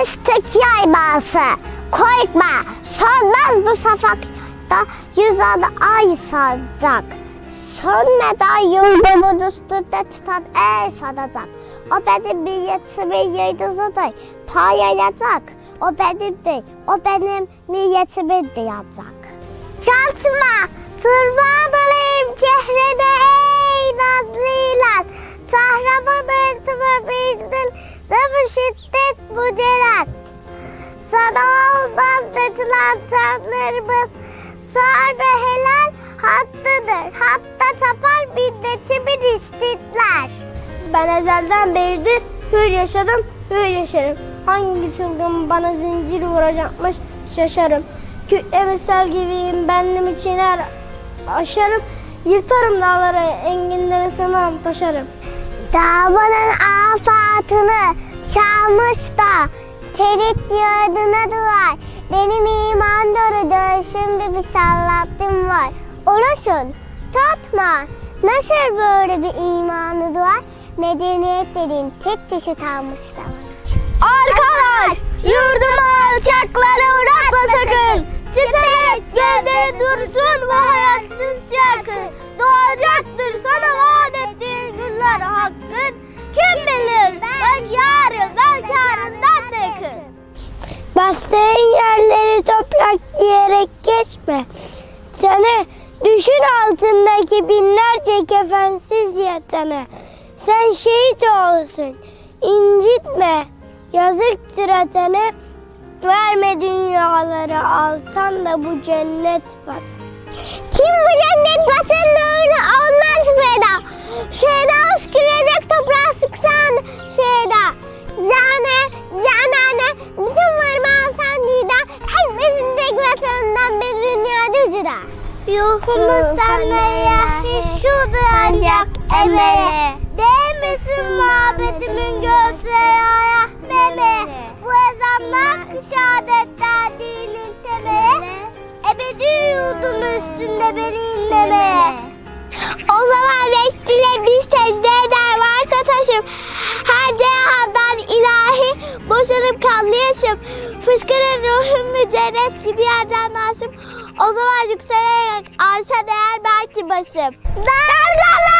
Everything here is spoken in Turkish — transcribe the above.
artık yay bağısı. Korkma, sönmez bu safakta yüz adı ay saracak. Sönmeden yıldımın üstünde tutan el saracak. O benim milletimin yıldızıdır, parlayacak. O benim değil, o benim milletimin diyecek. Çantma, turban alayım çehrede ey nazlılar. Tahraman örtüme bildin, ne bu şiddet bu celal. Sana olmaz dedilen tanrımız, sonra helal hattıdır. Hatta tapar minnetimin istitler. Ben ezelden beridir hür yaşadım, hür yaşarım. Hangi çılgın bana zincir vuracakmış şaşarım. Kütle misal gibiyim bendim için her aşarım. Yırtarım dağları, enginleri sınam taşarım. Dağların afatını çalmış da terit yardına duvar. Benim iman doğru şimdi bir sallattım var. Olursun, tutma. Nasıl böyle bir imanı duvar? Medeniyet dediğin tek kişi kalmış da var. Bastığın yerleri toprak diyerek geçme. Sana düşün altındaki binlerce kefensiz yatanı. Sen şehit olsun, incitme. Yazıktır atana, verme dünyaları alsan da bu cennet vatan. Kim bu cennet vatanına cüda. Yuhumuz sana şudur ancak emele. Değmesin muhabbetimin gözleri meme. Bu ezanlar şehadetler dinin temeli. Ebedi yurdum üstünde beni inmemeye. O zaman vesile bir secde eder varsa taşım. Her cehadan ilahi boşanıp kallı yaşım. Fıskırır ruhum mücerret gibi yerden aşım. O zaman yükselerek arşa değer belki başım. Dalgalar!